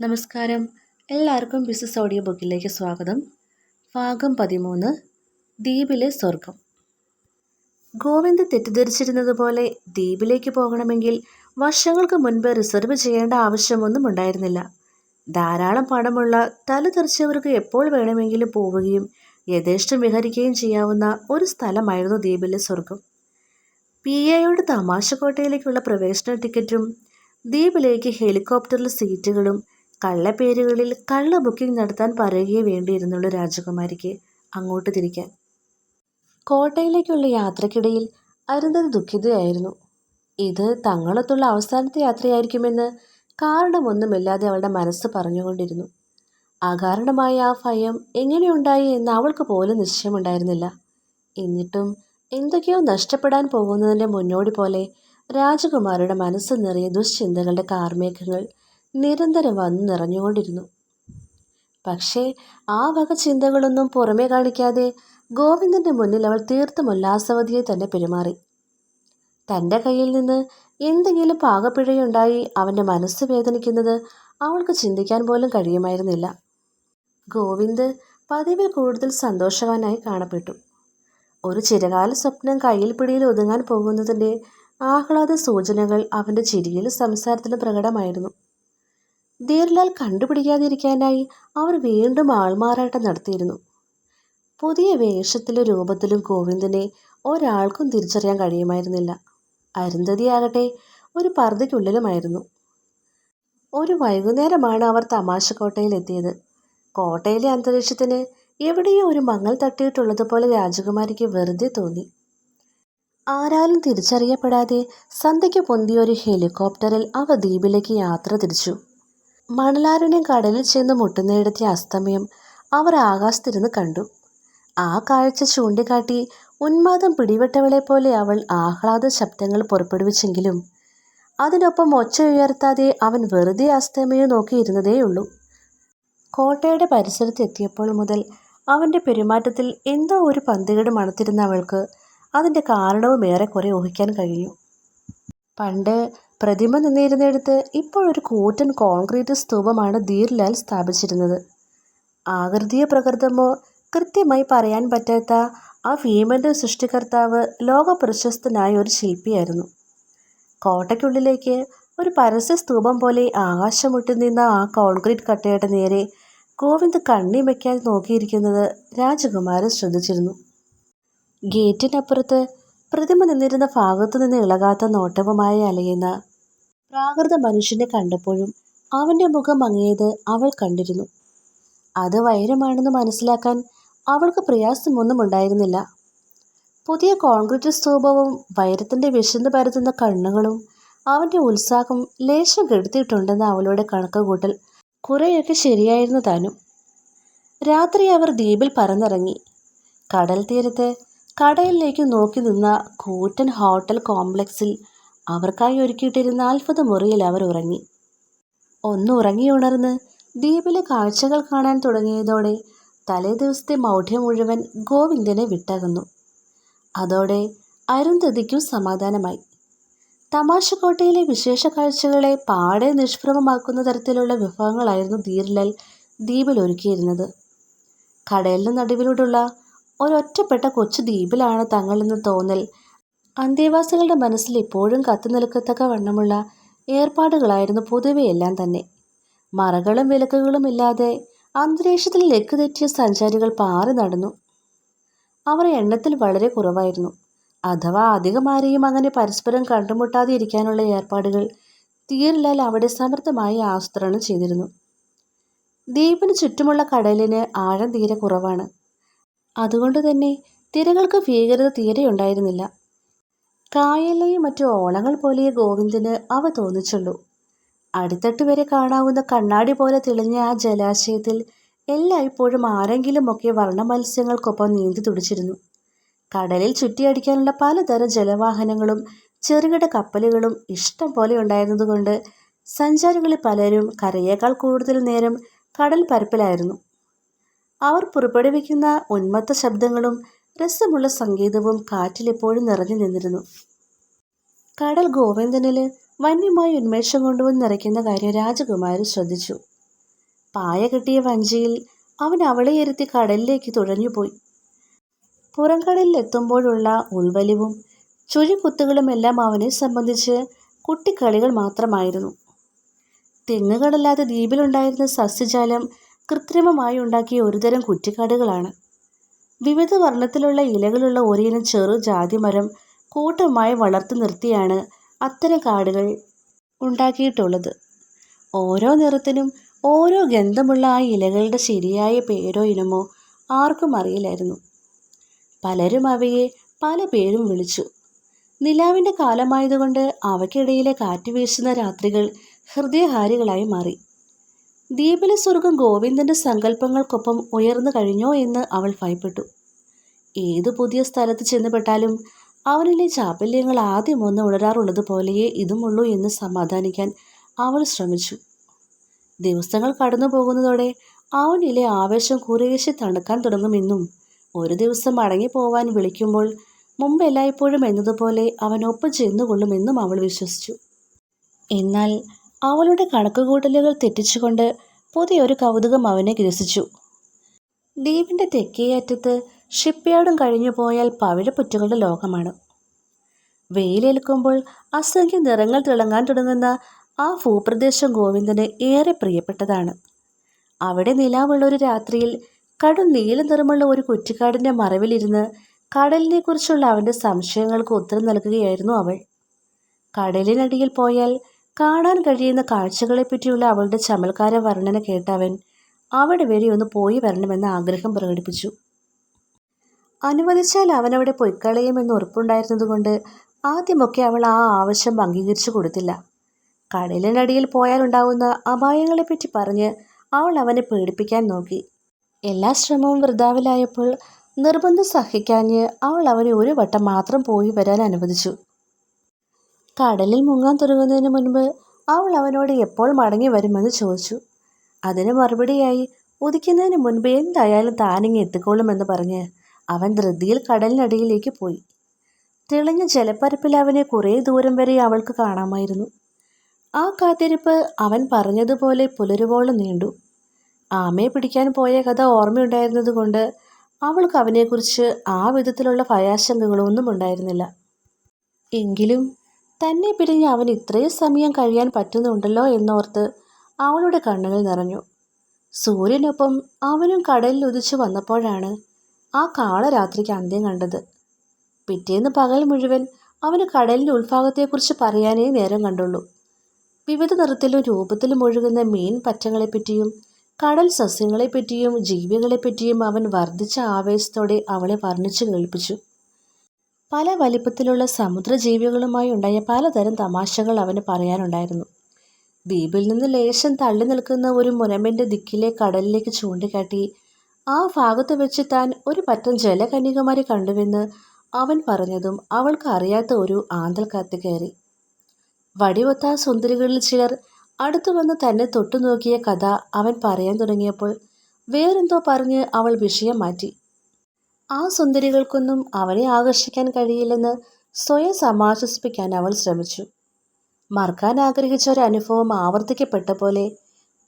നമസ്കാരം. എല്ലാവർക്കും business audio ബുക്കിലേക്ക് സ്വാഗതം. ഭാഗം പതിമൂന്ന് ദ്വീപിലെ സ്വർഗം ഗോവിന്ദ് തെറ്റിദ്ധരിച്ചിരുന്നത് പോലെ ദ്വീപിലേക്ക് പോകണമെങ്കിൽ വർഷങ്ങൾക്ക് മുൻപ് റിസർവ് ചെയ്യേണ്ട ആവശ്യമൊന്നും ഉണ്ടായിരുന്നില്ല. ധാരാളം പണമുള്ള തലതെറിച്ചവർക്ക് എപ്പോൾ വേണമെങ്കിലും പോവുകയും യഥേഷ്ടം വിഹരിക്കുകയും ചെയ്യാവുന്ന ഒരു സ്ഥലമായിരുന്നു ദ്വീപിലെ സ്വർഗം പി എയുടെ തമാശക്കോട്ടയിലേക്കുള്ള പ്രവേശന ടിക്കറ്റും ദ്വീപിലേക്ക് ഹെലികോപ്റ്ററിലെ സീറ്റുകളും കള്ളപ്പേരുകളിൽ കള്ള ബുക്കിംഗ് നടത്താൻ പറയുകയേ വേണ്ടിയിരുന്നുള്ളൂ രാജകുമാരിക്ക് അങ്ങോട്ട് തിരിക്കാൻ. കോട്ടയിലേക്കുള്ള യാത്രക്കിടയിൽ അരുന്ധതി ദുഃഖിതയായിരുന്നു. ഇത് തങ്ങളൊത്തുള്ള അവസാനത്തെ യാത്രയായിരിക്കുമെന്ന് കാരണമൊന്നുമില്ലാതെ അവളുടെ മനസ്സ് പറഞ്ഞുകൊണ്ടിരുന്നു. അകാരണമായ ആ ഭയം എങ്ങനെയുണ്ടായി എന്ന് അവൾക്ക് പോലും നിശ്ചയമുണ്ടായിരുന്നില്ല. എന്നിട്ടും എന്തൊക്കെയോ നഷ്ടപ്പെടാൻ പോകുന്നതിന്റെ മുന്നോടി പോലെ രാജകുമാരിയുടെ മനസ്സ് നിറയെ ദുശ്ചിന്തകളുടെ കാർമേഘങ്ങൾ നിരന്തരം വന്നു നിറഞ്ഞുകൊണ്ടിരുന്നു. പക്ഷേ ആ വക ചിന്തകളൊന്നും പുറമേ കാണിക്കാതെ ഗോവിന്ദന്റെ മുന്നിൽ അവൾ തീർത്തും ഉല്ലാസവതിയെ തന്നെ പെരുമാറി. തന്റെ കയ്യിൽ നിന്ന് എന്തെങ്കിലും പാകപ്പിഴയുണ്ടായി അവന്റെ മനസ്സ് വേദനിക്കുന്നത് അവൾക്ക് ചിന്തിക്കാൻ പോലും കഴിയുമായിരുന്നില്ല. ഗോവിന്ദ് പതിവിൽ കൂടുതൽ സന്തോഷവാനായി കാണപ്പെട്ടു. ഒരു ചിരകാല സ്വപ്നം കയ്യിൽ പിടിയിൽ ഒതുങ്ങാൻ പോകുന്നതിന്റെ ആഹ്ലാദ സൂചനകൾ അവന്റെ ചിരിയിലും സംസാരത്തിലും പ്രകടമായിരുന്നു. ധീർലാൽ കണ്ടുപിടിക്കാതിരിക്കാനായി അവർ വീണ്ടും ആൾമാറാട്ടം നടത്തിയിരുന്നു. പുതിയ വേഷത്തിലും രൂപത്തിലും ഗോവിന്ദനെ ഒരാൾക്കും തിരിച്ചറിയാൻ കഴിയുമായിരുന്നില്ല. അരുന്ധതിയാകട്ടെ ഒരു പർദ്ദയ്ക്കുള്ളിലുമായിരുന്നു. ഒരു വൈകുന്നേരമാണ് അവർ തമാശക്കോട്ടയിൽ എത്തിയത്. കോട്ടയിലെ അന്തരീക്ഷത്തിന് എവിടെയോ ഒരു മങ്ങൽ തട്ടിയിട്ടുള്ളതുപോലെ രാജകുമാരിക്ക് വെറുതെ തോന്നി. ആരാലും തിരിച്ചറിയപ്പെടാതെ സന്ധ്യയ്ക്ക് പൊന്തിയ ഒരു ഹെലികോപ്റ്ററിൽ അവ ദ്വീപിലേക്ക് യാത്ര തിരിച്ചു. മണലാരണ്യം കടലിൽ ചെന്ന് മുട്ടുന്നിടത്തെ അസ്തമയം അവർ ആകാശത്തിരുന്ന് കണ്ടു. ആ കാഴ്ച ചൂണ്ടിക്കാട്ടി ഉന്മാദം പിടിവിട്ടവളെ പോലെ അവൾ ആഹ്ലാദ ശബ്ദങ്ങൾ പുറപ്പെടുവിച്ചെങ്കിലും അതിനൊപ്പം ഒച്ച ഉയർത്താതെ അവൻ വെറുതെ അസ്തമയം നോക്കിയിരുന്നതേയുള്ളൂ. കോട്ടയുടെ പരിസരത്ത് എത്തിയപ്പോൾ മുതൽ അവന്റെ പെരുമാറ്റത്തിൽ എന്തോ ഒരു പന്തികേട് മണത്തിരുന്ന അവൾക്ക് അതിന്റെ കാരണവും ഏറെക്കുറെ ഊഹിക്കാൻ കഴിഞ്ഞു. പണ്ട് പ്രതിമ നിന്നിരുന്നിടത്ത് ഇപ്പോഴൊരു കൂറ്റൻ കോൺക്രീറ്റ് സ്തൂപമാണ് ധീർലാൽ സ്ഥാപിച്ചിരുന്നത്. ആകൃതിയോ പ്രകൃതമോ കൃത്യമായി പറയാൻ പറ്റാത്ത ആ ഭീമന്റെ സൃഷ്ടികർത്താവ് ലോക പ്രശസ്തനായ ഒരു ശില്പിയായിരുന്നു. കോട്ടയ്ക്കുള്ളിലേക്ക് ഒരു പരസ്യ സ്തൂപം പോലെ ആകാശമുട്ടി നിന്ന ആ കോൺക്രീറ്റ് കട്ടയുടെ നേരെ ഗോവിന്ദ് കണ്ണി വയ്ക്കാതെ നോക്കിയിരിക്കുന്നത് രാജകുമാരൻ ശ്രദ്ധിച്ചിരുന്നു. ഗേറ്റിനപ്പുറത്ത് പ്രതിമ നിന്നിരുന്ന ഭാഗത്തു നിന്ന് ഇളകാത്ത നോട്ടവുമായി അലയുന്ന പ്രാകൃത മനുഷ്യനെ കണ്ടപ്പോഴും അവന്റെ മുഖം മങ്ങിയത് അവൾ കണ്ടിരുന്നു. അത് വൈരമാണെന്ന് മനസ്സിലാക്കാൻ അവൾക്ക് പ്രയാസമൊന്നും ഉണ്ടായിരുന്നില്ല. പുതിയ കോൺക്രീറ്റ് സ്തൂപവും വൈരത്തിന്റെ വിശന്ന് പരത്തുന്ന കണ്ണുകളും അവന്റെ ഉത്സാഹം ലേശം കെടുത്തിയിട്ടുണ്ടെന്ന് അവളുടെ കണക്കുകൂട്ടൽ കുറേയൊക്കെ ശരിയായിരുന്നു താനും. രാത്രി അവർ ദ്വീപിൽ പറന്നിറങ്ങി. കടൽ തീരത്ത് കടലിലേക്ക് നോക്കി നിന്ന കൂറ്റൻ ഹോട്ടൽ കോംപ്ലക്സിൽ അവർക്കായി ഒരുക്കിയിട്ടിരുന്ന അത്ഭുത മുറിയിൽ അവർ ഉറങ്ങി. ഒന്ന് ഉറങ്ങിയുണർന്ന് ദ്വീപിലെ കാഴ്ചകൾ കാണാൻ തുടങ്ങിയതോടെ തലേ ദിവസത്തെ മൗഢ്യം മുഴുവൻ ഗോവിന്ദനെ വിട്ടകന്നു. അതോടെ അരുന്ധതിക്കും സമാധാനമായി. തമാശക്കോട്ടയിലെ വിശേഷ കാഴ്ചകളെ പാടെ നിഷ്പ്രഭമാക്കുന്ന തരത്തിലുള്ള വിഭവങ്ങളായിരുന്നു ധീർലാൽ ദ്വീപിൽ ഒരുക്കിയിരുന്നത്. കടലിന് നടുവിലൂടെയുള്ള ഒരൊറ്റപ്പെട്ട കൊച്ചു ദ്വീപിലാണ് തങ്ങളെന്ന് തോന്നൽ. അന്തേവാസികളുടെ മനസ്സിൽ ഇപ്പോഴും കത്തുനിൽക്കത്തക്ക വണ്ണമുള്ള ഏർപ്പാടുകളായിരുന്നു പൊതുവെയെല്ലാം തന്നെ. മറകളും വിലക്കുകളും ഇല്ലാതെ അന്തരീക്ഷത്തിൽ ലക്ക് തെറ്റിയ സഞ്ചാരികൾ പാറി നടന്നു. അവർ എണ്ണത്തിൽ വളരെ കുറവായിരുന്നു. അഥവാ അധികമാരെയും അങ്ങനെ പരസ്പരം കണ്ടുമുട്ടാതെ ഇരിക്കാനുള്ള ഏർപ്പാടുകൾ തീർലാൽ അവിടെ സമർത്ഥമായി ആസൂത്രണം ചെയ്തിരുന്നു. ദ്വീപിന് ചുറ്റുമുള്ള കടലിന് ആഴം തീരെ കുറവാണ്. അതുകൊണ്ട് തന്നെ തിരകൾക്ക് ഭീകരത തീരെ ഉണ്ടായിരുന്നില്ല. കായലെയും മറ്റു ഓണങ്ങൾ പോലെ ഗോവിന്ദന് അവ തോന്നിച്ചുള്ളൂ. അടിത്തട്ട് വരെ കാണാവുന്ന കണ്ണാടി പോലെ തെളിഞ്ഞ ആ ജലാശയത്തിൽ എല്ലായ്പ്പോഴും ആരെങ്കിലുമൊക്കെ വർണ മത്സ്യങ്ങൾക്കൊപ്പം നീന്തി തുടിച്ചിരുന്നു. കടലിൽ ചുറ്റിയടിക്കാനുള്ള പലതരം ജലവാഹനങ്ങളും ചെറുകിട കപ്പലുകളും ഇഷ്ടം പോലെ ഉണ്ടായിരുന്നതുകൊണ്ട് സഞ്ചാരികളിൽ പലരും കരയേക്കാൾ കൂടുതൽ നേരം കടൽ പരപ്പിലായിരുന്നു. അവർ പുറപ്പെടുവിക്കുന്ന ഉന്മത്ത ശബ്ദങ്ങളും രസമുള്ള സംഗീതവും കാറ്റിലെപ്പോഴും നിറഞ്ഞു നിന്നിരുന്നു. കടൽ ഗോവിന്ദനിൽ വന്യമായി ഉന്മേഷം കൊണ്ടുവന്ന് നിറയ്ക്കുന്ന കാര്യം രാജകുമാരൻ ശ്രദ്ധിച്ചു. പായ കെട്ടിയ വഞ്ചിയിൽ അവൻ അവളെ ഇരുത്തി കടലിലേക്ക് തുഴഞ്ഞുപോയി. പുറംകടലിലെത്തുമ്പോഴുള്ള ഉൾവലിവും ചുഴിക്കുത്തുകളുമെല്ലാം അവനെ സംബന്ധിച്ച് കുട്ടിക്കളികൾ മാത്രമായിരുന്നു. തെങ്ങുകളല്ലാതെ ദ്വീപിലുണ്ടായിരുന്ന സസ്യജാലം കൃത്രിമമായി ഉണ്ടാക്കിയ ഒരുതരം കുറ്റിക്കാടുകളാണ്. വിവിധ വർണത്തിലുള്ള ഇലകളുള്ള ഒരിനം ചെറു ജാതിമരം കൂട്ടമായി വളർത്തു നിർത്തിയാണ് അത്തരം കാടുകൾ ഉണ്ടാക്കിയിട്ടുള്ളത്. ഓരോ നിറത്തിനും ഓരോ ഗന്ധമുള്ള ആ ഇലകളുടെ ശരിയായ പേരോ ഇനമോ ആർക്കും അറിയില്ലായിരുന്നു. പലരും അവയെ പല പേരും വിളിച്ചു. നിലാവിന്റെ കാലമായതുകൊണ്ട് അവയ്ക്കിടയിലെ കാറ്റ് വീശുന്ന രാത്രികൾ ഹൃദയഹാരികളായി മാറി. ദ്വീപിലെ സ്വർഗം ഗോവിന്ദന്റെ സങ്കല്പങ്ങൾക്കൊപ്പം ഉയർന്നു കഴിഞ്ഞോ എന്ന് അവൾ ഭയപ്പെട്ടു. ഏത് പുതിയ സ്ഥലത്ത് ചെന്നുപെട്ടാലും അവനിലെ ചാപല്യങ്ങൾ ആദ്യം ഒന്ന് ഉണരാറുള്ളത് പോലെയേ ഇതുമുള്ളൂ എന്ന് സമാധാനിക്കാൻ അവൾ ശ്രമിച്ചു. ദിവസങ്ങൾ കടന്നു പോകുന്നതോടെ അവനിലെ ആവേശം കുറേശ്ശെ തണുക്കാൻ തുടങ്ങുമെന്നും ഒരു ദിവസം മടങ്ങിപ്പോവാൻ വിളിക്കുമ്പോൾ മുമ്പ് എല്ലായ്പ്പോഴും എന്നതുപോലെ അവനൊപ്പം ചെന്നുകൊള്ളുമെന്നും അവൾ വിശ്വസിച്ചു. എന്നാൽ അവളുടെ കണക്കുകൂട്ടലുകൾ തെറ്റിച്ചുകൊണ്ട് പുതിയൊരു കൗതുകം അവനെ ഗ്രസിച്ചു. ദ്വീപിന്റെ തെക്കേ അറ്റത്ത് ഷിപ്പ്യാർഡും കഴിഞ്ഞു പോയാൽ പവിഴപ്പുറ്റുകളുടെ ലോകമാണ്. വെയിലേൽക്കുമ്പോൾ അസംഖ്യ നിറങ്ങൾ തിളങ്ങാൻ തുടങ്ങുന്ന ആ ഭൂപ്രദേശം ഗോവിന്ദന് ഏറെ പ്രിയപ്പെട്ടതാണ്. അവിടെ നിലാവുള്ള ഒരു രാത്രിയിൽ കടും നീല നിറമുള്ള ഒരു കുറ്റിക്കാടിന്റെ മറവിലിരുന്ന് കടലിനെക്കുറിച്ചുള്ള അവന്റെ സംശയങ്ങൾക്ക് ഉത്തരം നൽകുകയായിരുന്നു അവൾ. കടലിനടിയിൽ പോയാൽ കാണാൻ കഴിയുന്ന കാഴ്ചകളെപ്പറ്റിയുള്ള അവളുടെ ചമൽക്കാര വർണന കേട്ടവൻ അവിടെ വരെ ഒന്ന് പോയി വരണമെന്ന ആഗ്രഹം പ്രകടിപ്പിച്ചു. അനുവദിച്ചാൽ അവനവിടെ പൊയ്ക്കളയുമെന്ന് ഉറപ്പുണ്ടായിരുന്നതുകൊണ്ട് ആദ്യമൊക്കെ അവൾ ആ ആവശ്യം അംഗീകരിച്ചു കൊടുത്തില്ല. കടലിനടിയിൽ പോയാലുണ്ടാവുന്ന അപായങ്ങളെപ്പറ്റി പറഞ്ഞ് അവൾ അവനെ പേടിപ്പിക്കാൻ നോക്കി. എല്ലാ ശ്രമവും വൃതാവിലായപ്പോൾ നിർബന്ധം സഹിക്കാഞ്ഞ് അവൾ അവനെ ഒരു വട്ടം മാത്രം പോയി വരാൻ അനുവദിച്ചു. കടലിൽ മുങ്ങാൻ തുടങ്ങുന്നതിന് മുൻപ് അവൾ അവനോട് എപ്പോൾ മടങ്ങി വരുമെന്ന് ചോദിച്ചു. അതിന് മറുപടിയായി ഉദിക്കുന്നതിന് മുൻപ് എന്തായാലും താനിങ്ങി എത്തിക്കോളുമെന്ന് പറഞ്ഞ് അവൻ ധൃതിയിൽ കടലിനടിയിലേക്ക് പോയി. തെളിഞ്ഞ ജലപ്പരപ്പിൽ അവനെ കുറേ ദൂരം വരെ അവൾക്ക് കാണാമായിരുന്നു. ആ കാത്തിരിപ്പ് അവൻ പറഞ്ഞതുപോലെ പുലരുവോളം നീണ്ടു. ആമയെ പിടിക്കാൻ പോയ കഥ ഓർമ്മയുണ്ടായിരുന്നതുകൊണ്ട് അവൾക്ക് അവനെക്കുറിച്ച് ആ വിധത്തിലുള്ള ഭയാശങ്കകളൊന്നും ഉണ്ടായിരുന്നില്ല. എങ്കിലും തന്നെ പിരിഞ്ഞ് അവൻ ഇത്രയും സമയം കഴിയാൻ പറ്റുന്നുണ്ടല്ലോ എന്നോർത്ത് അവളുടെ കണ്ണുകൾ നിറഞ്ഞു. സൂര്യനൊപ്പം അവനും കടലിൽ ഉദിച്ചു വന്നപ്പോഴാണ് ആ കാളരാത്രിക്ക് അന്ത്യം കണ്ടത്. പിറ്റേന്ന് പകൽ മുഴുവൻ അവന് കടലിന്റെ ഉത്ഭാഗത്തെക്കുറിച്ച് പറയാനേ നേരം കണ്ടുള്ളൂ. വിവിധ നിറത്തിലും രൂപത്തിലും ഒഴുകുന്ന മീൻ പറ്റങ്ങളെപ്പറ്റിയും കടൽ സസ്യങ്ങളെപ്പറ്റിയും ജീവികളെപ്പറ്റിയും അവൻ വർദ്ധിച്ച ആവേശത്തോടെ അവളെ വർണിച്ചു കേൾപ്പിച്ചു. പല വലിപ്പത്തിലുള്ള സമുദ്രജീവികളുമായി ഉണ്ടായ പലതരം തമാശകൾ അവന് പറയാനുണ്ടായിരുന്നു. ദ്വീപിൽ നിന്ന് ലേശം തള്ളി നിൽക്കുന്ന ഒരു മുനമ്പിന്റെ ദിക്കിലെ കടലിലേക്ക് ചൂണ്ടിക്കാട്ടി ആ ഭാഗത്ത് വെച്ച് താൻ ഒരു പറ്റം ജലകന്യകുമാരി കണ്ടുവെന്ന് അവൻ പറഞ്ഞതും അവൾക്ക് അറിയാത്ത ഒരു ആന്തൽ കാത്തു കയറി. വടിവൊത്ത സുന്ദരികളിൽ ചിലർ അടുത്തു വന്ന് തന്നെ തൊട്ടു നോക്കിയ കഥ അവൻ പറയാൻ തുടങ്ങിയപ്പോൾ വേറെന്തോ പറഞ്ഞ് അവൾ വിഷയം മാറ്റി. ആ സുന്ദരികൾക്കൊന്നും അവനെ ആകർഷിക്കാൻ കഴിയില്ലെന്ന് സ്വയം സമാശ്വസിപ്പിക്കാൻ അവൾ ശ്രമിച്ചു. മറക്കാൻ ആഗ്രഹിച്ച ഒരു അനുഭവം ആവർത്തിക്കപ്പെട്ട പോലെ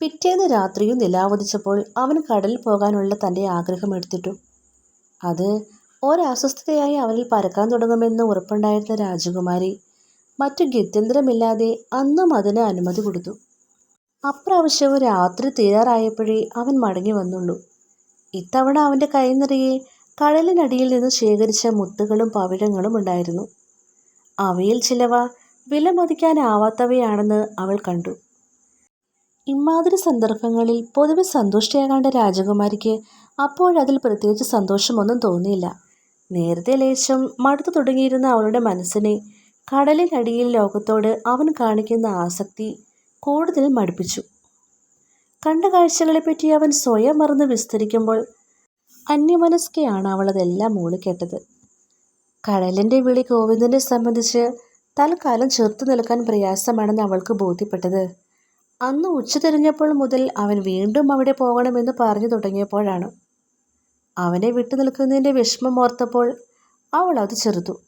പിറ്റേന്ന് രാത്രിയും നിലാവധിച്ചപ്പോൾ അവൻ കടലിൽ പോകാനുള്ള തന്റെ ആഗ്രഹം എടുത്തിട്ടു. അത് ഒരസ്വസ്ഥതയായി അവനിൽ പരക്കാൻ തുടങ്ങുമെന്ന് ഉറപ്പുണ്ടായിരുന്ന രാജകുമാരി മറ്റു ഗത്യന്തരമില്ലാതെ അന്നും അതിന് അനുമതി കൊടുത്തു. അപ്രാവശ്യവും രാത്രി തീരാറായപ്പോഴേ അവൻ മടങ്ങി വന്നുള്ളൂ. ഇത്തവണ അവന്റെ കൈ നിറയെ കടലിനടിയിൽ നിന്ന് ശേഖരിച്ച മുത്തുകളും പവിഴങ്ങളും ഉണ്ടായിരുന്നു. അവയിൽ ചിലവ വിലമതിക്കാനാവാത്തവയാണെന്ന് അവൾ കണ്ടു. ഇമാതിരി സന്ദർഭങ്ങളിൽ പൊതുവെ സന്തുഷ്ടയാകേണ്ട രാജകുമാരിക്ക് അപ്പോഴതിൽ പ്രത്യേകിച്ച് സന്തോഷമൊന്നും തോന്നിയില്ല. നേരത്തെ ലേശം മടുത്തു തുടങ്ങിയിരുന്ന അവളുടെ മനസ്സിനെ കടലിനടിയിൽ ലോകത്തോട് അവൻ കാണിക്കുന്ന ആസക്തി കൂടുതൽ മടുപ്പിച്ചു. കണ്ട കാഴ്ചകളെപ്പറ്റി അവൻ സ്വയം മറന്ന് വിസ്തരിക്കുമ്പോൾ അന്യമനസ്കയാണ് അവൾ അതെല്ലാം മൂളിക്കേട്ടത്. കടലിന്റെ വിളി ഗോവിന്ദനെ സംബന്ധിച്ച് തൽക്കാലം ചെറുത്തു നിൽക്കാൻ പ്രയാസമാണെന്ന് അവൾക്ക് ബോധ്യപ്പെട്ടത്. അന്ന് ഉച്ച തിരിഞ്ഞപ്പോൾ മുതൽ അവൻ വീണ്ടും അവിടെ പോകണമെന്ന് പറഞ്ഞു തുടങ്ങിയപ്പോഴാണ്. അവനെ വിട്ടു നിൽക്കുന്നതിന്റെ വിഷമം ഓർത്തപ്പോൾ അവൾ അത് ചെറുതു.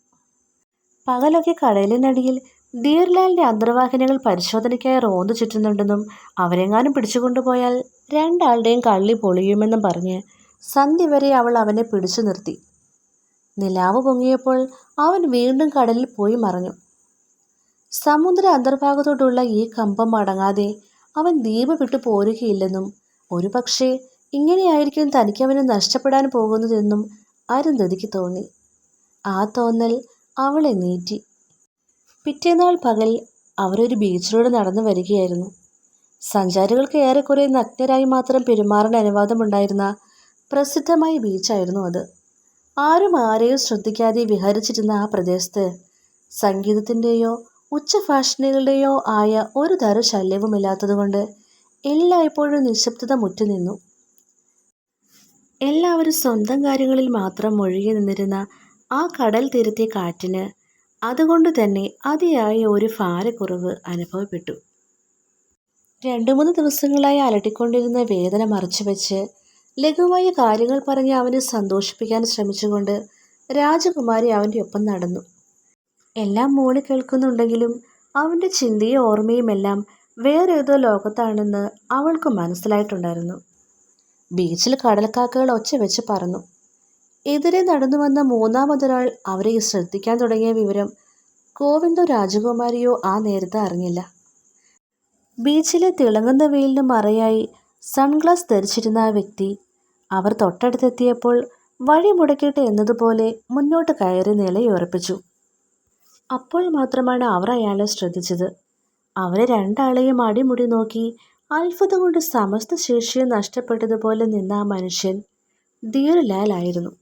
പകലൊക്കെ കടലിനടിയിൽ ധീർലാലിന്റെ അന്തർവാഹിനികൾ പരിശോധനയ്ക്കായി റോന്തു ചുറ്റുന്നുണ്ടെന്നും അവരെങ്ങാനും പിടിച്ചുകൊണ്ടുപോയാൽ രണ്ടാളുടെയും കള്ളി പൊളിയുമെന്നും പറഞ്ഞ് സന്ധ്യ വരെ അവൾ അവനെ പിടിച്ചു നിർത്തി. നിലാവ് പൊങ്ങിയപ്പോൾ അവൻ വീണ്ടും കടലിൽ പോയി മറഞ്ഞു. സമുദ്ര അന്തർഭാഗത്തോട്ടുള്ള ഈ കമ്പം അടങ്ങാതെ അവൻ ദ്വീപ് വിട്ടു പോരുകയില്ലെന്നും ഒരുപക്ഷെ ഇങ്ങനെയായിരിക്കും തനിക്ക് അവന് നഷ്ടപ്പെടാൻ പോകുന്നതെന്നും അരുന്ധതിക്ക് തോന്നി. ആ തോന്നൽ അവളെ നീറ്റി. പിറ്റേന്നാൾ പകൽ അവരൊരു ബീച്ചിലൂടെ നടന്നു വരികയായിരുന്നു. സഞ്ചാരികൾക്ക് ഏറെക്കുറെ നഗ്നരായി മാത്രം പെരുമാറാൻ അനുവാദമുണ്ടായിരുന്ന പ്രസിദ്ധമായ ബീച്ചായിരുന്നു അത്. ആരും ആരെയും ശ്രദ്ധിക്കാതെ വിഹരിച്ചിരുന്ന ആ പ്രദേശത്ത് സംഗീതത്തിന്റെയോ ഉച്ച ഫാഷനുകളുടെയോ ആയ ഒരു തര ശല്യവുമില്ലാത്തതുകൊണ്ട് എല്ലായ്പ്പോഴും നിശബ്ദത മുറ്റുനിന്നു. എല്ലാവരും സ്വന്തം കാര്യങ്ങളിൽ മാത്രം മുഴുകി നിന്നിരുന്ന ആ കടൽ തീരത്തെ കാറ്റിന് അതുകൊണ്ട് തന്നെ അതിയായ ഒരു ഭാരക്കുറവ് അനുഭവപ്പെട്ടു. രണ്ടു മൂന്ന് ദിവസങ്ങളായി അലട്ടിക്കൊണ്ടിരുന്ന വേദന മറച്ചു മറച്ചുവെച്ച് ലഘുവായ കാര്യങ്ങൾ പറഞ്ഞ് അവനെ സന്തോഷിപ്പിക്കാൻ ശ്രമിച്ചുകൊണ്ട് രാജകുമാരി അവന്റെ ഒപ്പം നടന്നു. എല്ലാം മോളി കേൾക്കുന്നുണ്ടെങ്കിലും അവന്റെ ചിന്തയും ഓർമ്മയുമെല്ലാം വേറെ ഏതോ ലോകത്താണെന്ന് അവൾക്ക് മനസ്സിലായിട്ടുണ്ടായിരുന്നു. ബീച്ചിൽ കടൽക്കാക്കകൾ ഒച്ച വെച്ച് പറന്നു എതിരെ നടന്നു വന്ന മൂന്നാമതൊരാൾ അവരെ ശ്രദ്ധിക്കാൻ തുടങ്ങിയ വിവരം ഗോവിന്ദോ രാജകുമാരിയോ ആ നേരത്തെ അറിഞ്ഞില്ല. ബീച്ചിലെ തിളങ്ങുന്ന വെയിലിന് മറയായി സൺഗ്ലാസ് ധരിച്ചിരുന്ന ആ വ്യക്തി അവർ തൊട്ടടുത്തെത്തിയപ്പോൾ വഴി മുടക്കിയിട്ട് എന്നതുപോലെ മുന്നോട്ട് കയറി നിലയുറപ്പിച്ചു. അപ്പോൾ മാത്രമാണ് അവർ അയാളെ ശ്രദ്ധിച്ചത്. അവരെ രണ്ടാളെയും അടിമുടി നോക്കി അത്ഭുതം കൊണ്ട് സമസ്ത ശേഷിയും നഷ്ടപ്പെട്ടതുപോലെ നിന്ന ആ മനുഷ്യൻ ധീരലാൽ ആയിരുന്നു